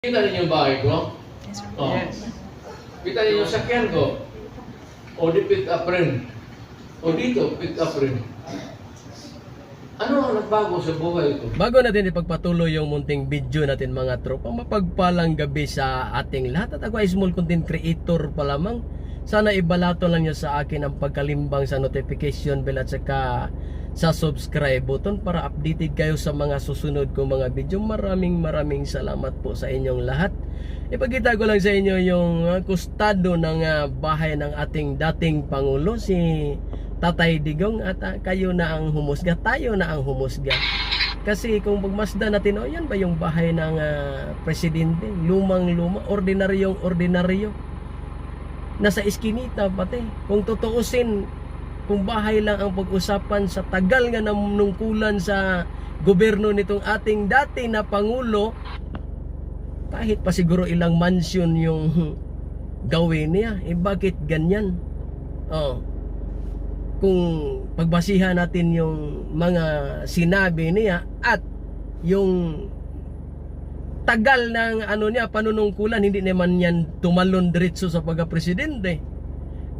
Kita ninyo yung bahay ko? Yes. Oh. Yes. Kita ninyo yung sakyan ko? O di pick up rin? O dito, pick up rin? Ano ang nagbago sa buhay ko? Bago natin ipagpatuloy yung munting video natin mga tropa, mapagpalang gabi sa ating lahat at ako ay small content creator pa lamang. Sana ibalato lang niyo sa akin ang pagkalimbang sa notification bell at saka sa subscribe button para updated kayo sa mga susunod kong mga video. Maraming maraming salamat po sa inyong lahat. Ipakita ko lang sa inyo yung uh, kustado ng uh, bahay ng ating dating Pangulo, si Tatay Digong at uh, kayo na ang humusga, tayo na ang humusga. Kasi kung pagmasda natin, oh yan ba yung bahay ng ah, presidente? Lumang luma, ordinaryong ordinaryo. Nasa iskinita pati. Kung tutuusin, kung bahay lang ang pag-usapan sa tagal nga ng nungkulan sa gobyerno nitong ating dati na Pangulo, kahit pa siguro ilang mansion yung gawin niya, eh bakit ganyan? Oh. Kung pagbasihan natin yung mga sinabi niya at yung tagal ng ano niya panunungkulan hindi naman yan tumalon diretso sa pagka-presidente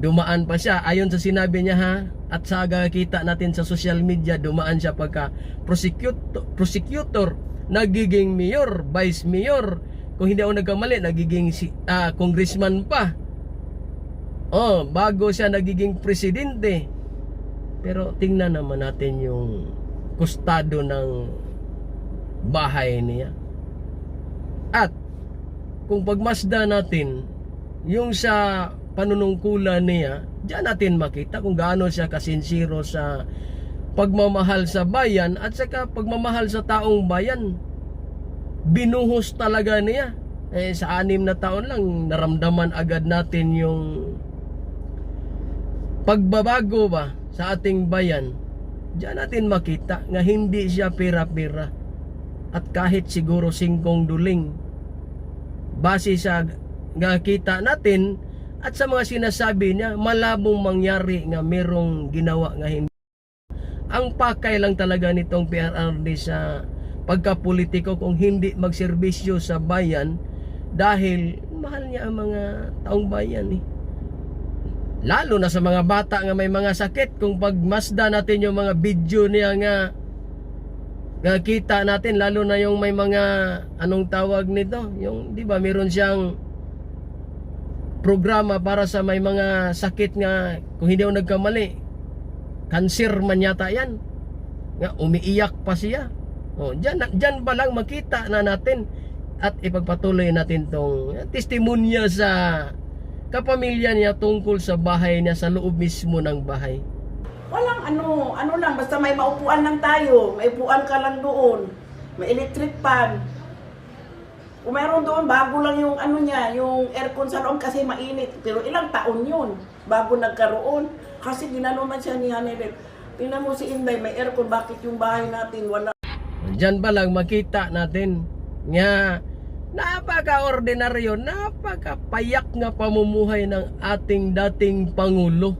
dumaan pa siya. Ayon sa sinabi niya ha at sa kita natin sa social media dumaan siya pagka prosecutor, prosecutor nagiging mayor vice mayor. Kung hindi ako nagkamali nagiging si, ah, congressman pa. Oh bago siya nagiging presidente. Pero tingnan naman natin yung kustado ng bahay niya. At kung pagmasda natin yung sa panunungkulan niya, diyan natin makita kung gaano siya kasinsiro sa pagmamahal sa bayan at saka pagmamahal sa taong bayan. Binuhos talaga niya. Eh, sa anim na taon lang, naramdaman agad natin yung pagbabago ba sa ating bayan. Diyan natin makita nga hindi siya pira-pira at kahit siguro singkong duling base sa nga kita natin at sa mga sinasabi niya malabong mangyari nga merong ginawa nga hindi ang pakay lang talaga nitong PRRD sa pagkapolitiko kung hindi magserbisyo sa bayan dahil mahal niya ang mga taong bayan eh. Lalo na sa mga bata nga may mga sakit kung pagmasda natin yung mga video niya nga nga kita natin lalo na yung may mga anong tawag nito yung di ba meron siyang programa para sa may mga sakit nga kung hindi ako nagkamali cancer man yata yan nga umiiyak pa siya oh diyan diyan pa lang makita na natin at ipagpatuloy natin tong testimonya sa kapamilya niya tungkol sa bahay niya sa loob mismo ng bahay Walang ano, ano lang, basta may maupuan lang tayo. May upuan ka lang doon. May electric fan. Kung meron doon, bago lang yung ano niya, yung aircon sa loob kasi mainit. Pero ilang taon yun, bago nagkaroon. Kasi ginano man siya ni Hanelet. Tingnan mo si Inday, may aircon, bakit yung bahay natin wala? Diyan pa lang makita natin nga napaka-ordinaryo, napaka-payak nga pamumuhay ng ating dating Pangulo.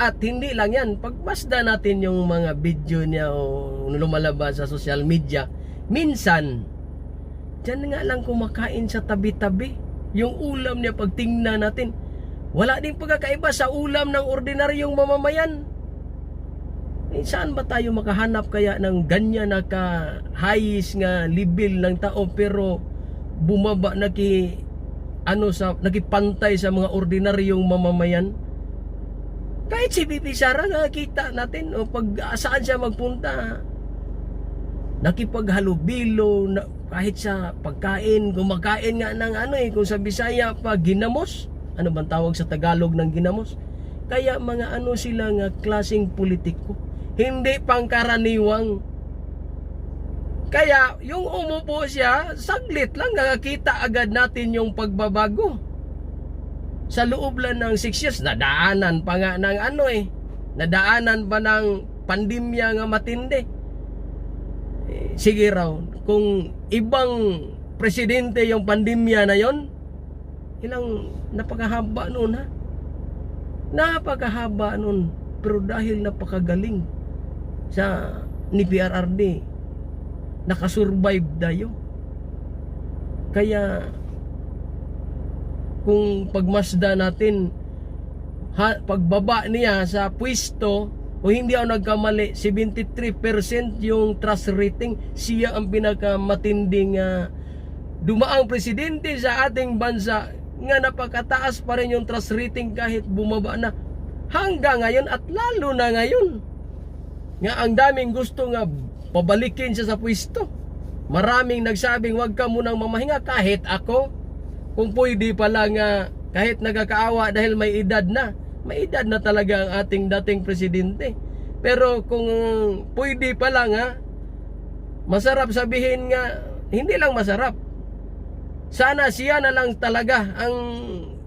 At hindi lang yan, pagmasda natin yung mga video niya o lumalabas sa social media, minsan, dyan nga lang kumakain sa tabi-tabi. Yung ulam niya pagtingnan natin, wala ding pagkakaiba sa ulam ng ordinaryong mamamayan. Eh, saan ba tayo makahanap kaya ng ganyan na kahayis nga level ng tao pero bumaba naki ano sa nakipantay sa mga ordinaryong mamamayan? Kahit si Bibi Sara nakita natin o pag saan siya magpunta nakipaghalubilo na, kahit sa pagkain kumakain nga ng ano eh kung sa Bisaya pa ginamos. Ano bang tawag sa Tagalog ng ginamos? Kaya mga ano sila nga klaseng politiko. Hindi pangkaraniwang. Kaya yung umupo siya saglit lang nakakita agad natin yung pagbabago. Sa loob lang ng 6 years, nadaanan pa nga ng ano eh. Nadaanan pa ng pandemya nga matindi. Sige raw, kung ibang presidente yung pandemya na yon, ilang napakahaba noon ha. Napakahaba noon. Pero dahil napakagaling sa ni PRRD, nakasurvive tayo. Kaya kung pagmasda natin ha, pagbaba niya sa pwesto o hindi ako nagkamali 73% yung trust rating siya ang pinakamatinding ah, dumaang presidente sa ating bansa nga napakataas pa rin yung trust rating kahit bumaba na hanggang ngayon at lalo na ngayon. Nga ang daming gusto nga pabalikin siya sa pwesto. Maraming nagsabing wag ka munang mamahinga kahit ako. Kung pwede pala nga kahit nagkakaawa dahil may edad na may edad na talaga ang ating dating presidente. Pero kung pwede pala nga masarap sabihin nga hindi lang masarap. Sana siya na lang talaga ang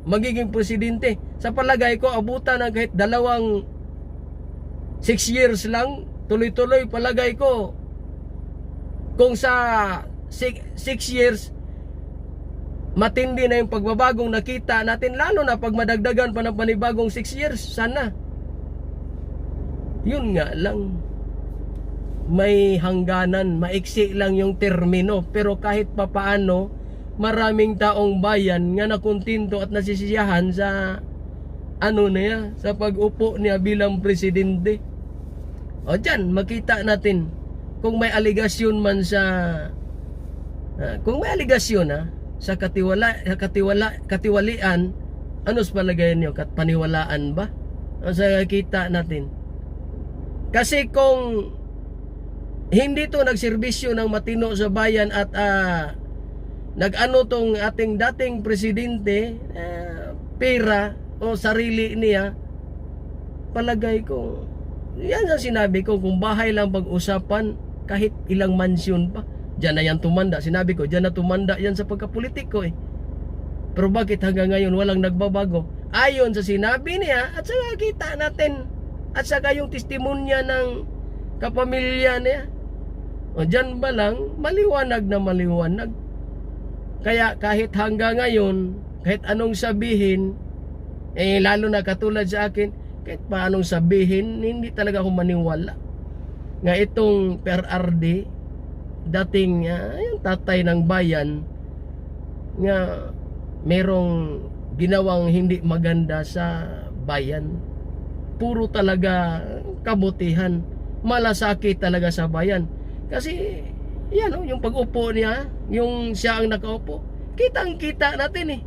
magiging presidente. Sa palagay ko abutan ng kahit dalawang 6 years lang tuloy-tuloy palagay ko. Kung sa 6 years matindi na yung pagbabagong nakita natin lalo na pag madagdagan pa ng panibagong 6 years sana. Yun nga lang. May hangganan maiksi lang yung termino. Pero kahit papaano maraming taong bayan nga nakuntinto at nasisiyahan sa ano niya sa pag-upo niya bilang presidente. O dyan makita natin kung may aligasyon man sa Ah, kung may aligasyon ha, sa katiwala, sa katiwala, katiwalian, ano sa palagay niyo? Kat paniwalaan ba? O sa kita natin. Kasi kung hindi to nagserbisyo ng matino sa bayan at ah, nag-ano tong ating dating presidente, ah, pera o sarili niya, palagay ko, yan ang sinabi ko, kung bahay lang pag-usapan, kahit ilang mansyon pa, Diyan na yan tumanda. Sinabi ko, diyan na tumanda yan sa pagkapolitiko eh. Pero bakit hanggang ngayon walang nagbabago? Ayon sa sinabi niya at sa kita natin at saka yung testimonya ng kapamilya niya. O diyan ba lang, maliwanag na maliwanag. Kaya kahit hanggang ngayon, kahit anong sabihin, eh lalo na katulad sa akin, kahit paanong sabihin, hindi talaga ako maniwala. Nga itong PRRD, dating ah, yung tatay ng bayan nga merong ginawang hindi maganda sa bayan. Puro talaga kabutihan. Malasakit talaga sa bayan. Kasi yan oh, yung pag-upo niya yung siya ang nakaupo kitang kita natin eh.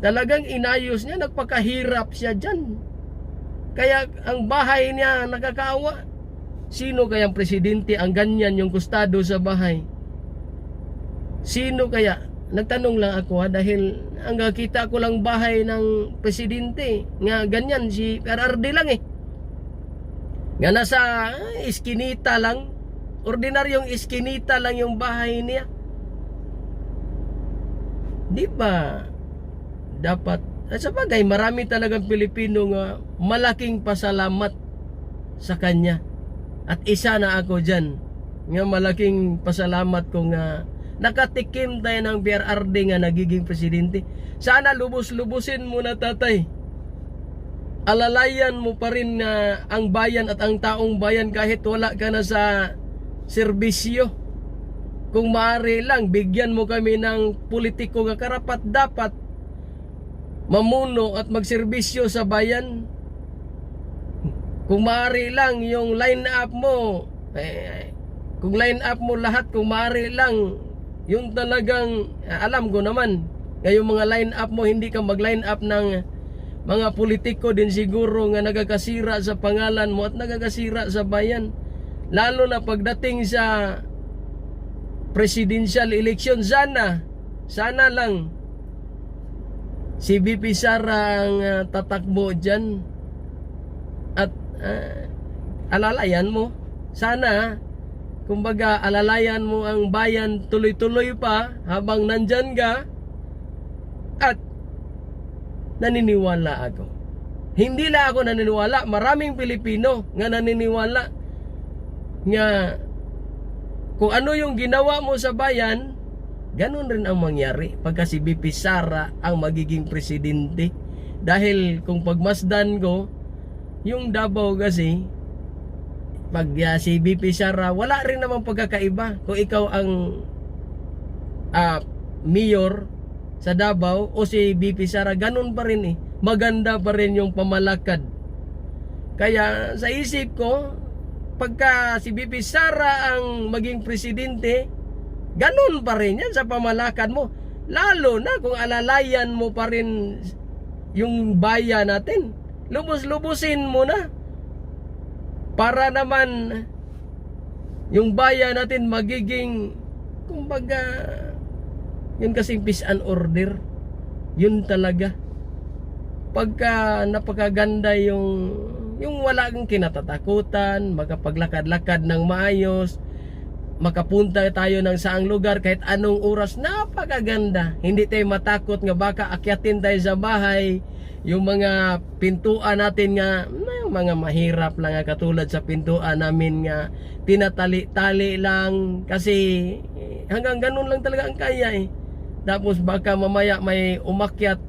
Talagang inayos niya nagpakahirap siya dyan. Kaya ang bahay niya nakakaawa Sino kayang presidente ang ganyan yung kustado sa bahay? Sino kaya? Nagtanong lang ako ha, dahil ang kita ko lang bahay ng presidente nga ganyan si PRRD lang eh. Nga nasa ah, iskinita lang, ordinaryong iskinita lang yung bahay niya. Di ba dapat at sa bagay marami talagang Pilipino nga malaking pasalamat sa kanya. At isa na ako dyan. Nga malaking pasalamat ko nga nakatikim tayo ng PRRD nga nagiging presidente. Sana lubos-lubusin mo na tatay. Alalayan mo pa rin na ang bayan at ang taong bayan kahit wala ka na sa serbisyo. Kung maaari lang, bigyan mo kami ng politiko nga karapat dapat mamuno at magserbisyo sa bayan. Kung maaari lang yung line up mo, eh, kung line up mo lahat, kung maaari lang, yung talagang, eh, alam ko naman, ngayong mga line up mo, hindi ka mag line up ng mga politiko din siguro nga nagakasira sa pangalan mo at nagakasira sa bayan. Lalo na pagdating sa presidential election, sana, sana lang, si BP Sara ang ah, tatakbo dyan. At ah, alalayan mo. Sana kumbaga alalayan mo ang bayan tuloy-tuloy pa habang nandyan ka at naniniwala ako. Hindi lang ako naniniwala. Maraming Pilipino nga naniniwala nga kung ano yung ginawa mo sa bayan ganun rin ang mangyari pagka si BP Sara ang magiging presidente. Dahil kung pagmasdan ko yung Davao kasi pag uh, si BP Sara wala rin namang pagkakaiba kung ikaw ang uh, mayor sa Davao o si BP Sara, ganun pa rin eh. Maganda pa rin yung pamalakad. Kaya sa isip ko, pagka si BP Sara ang maging presidente, ganun pa rin yan sa pamalakad mo. Lalo na kung alalayan mo pa rin yung bayan natin. Lubos-lubusin mo na. Para naman yung bayan natin magiging kumbaga yun kasing peace and order. Yun talaga. Pagka napakaganda yung yung wala kang kinatatakutan makapaglakad-lakad ng maayos makapunta tayo ng saang lugar kahit anong oras napakaganda. Hindi tayo matakot nga baka akyatin tayo sa bahay yung mga pintuan natin nga mga mahirap lang nga katulad sa pintuan namin nga tinatali-tali lang. Kasi hanggang ganun lang talaga ang kaya eh. Tapos baka mamaya may umakyat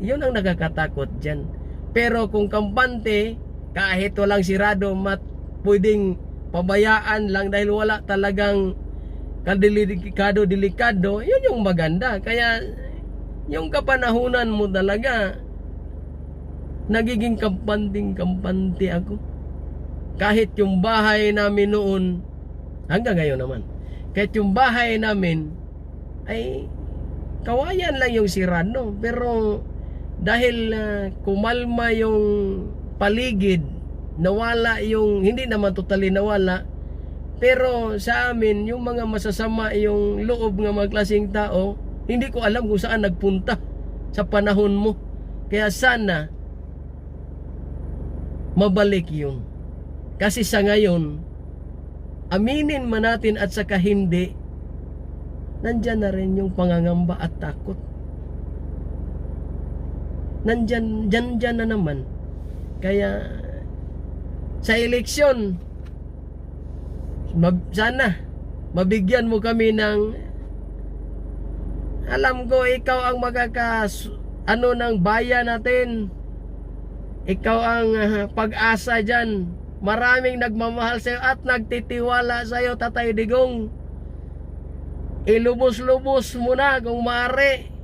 yun ang nakakatakot dyan. Pero kung kampante kahit walang sirado mat pwedeng pabayaan lang dahil wala talagang kadelikado delikado yun yung maganda. Kaya yung kapanahunan mo talaga nagiging kampanting kampante ako. Kahit yung bahay namin noon hanggang ngayon naman kahit yung bahay namin ay kawayan lang yung sirano pero dahil ah, kumalma yung paligid nawala yung hindi naman totally nawala pero sa amin yung mga masasama yung loob ng mga klaseng tao hindi ko alam kung saan nagpunta sa panahon mo. Kaya sana mabalik yun. Kasi sa ngayon aminin man natin at saka hindi nandyan na rin yung pangangamba at takot. Nandyan dyan, dyan na naman. Kaya sa eleksyon sana mabigyan mo kami ng alam ko ikaw ang magkakas ano ng bayan natin ikaw ang ah, pag-asa dyan maraming nagmamahal sa'yo at nagtitiwala sa'yo tatay digong ilubos-lubos mo na kung maaari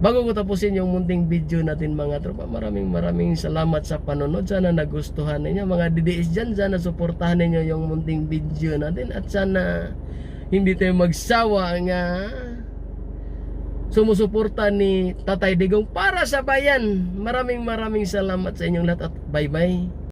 Bago ko tapusin yung munting video natin mga tropa, maraming maraming salamat sa panonood. Sana nagustuhan ninyo. Mga DDS dyan, sana suportahan ninyo yung munting video natin. At sana hindi tayo magsawa nga sumusuporta ni Tatay Digong para sa bayan. Maraming maraming salamat sa inyong lahat at bye bye.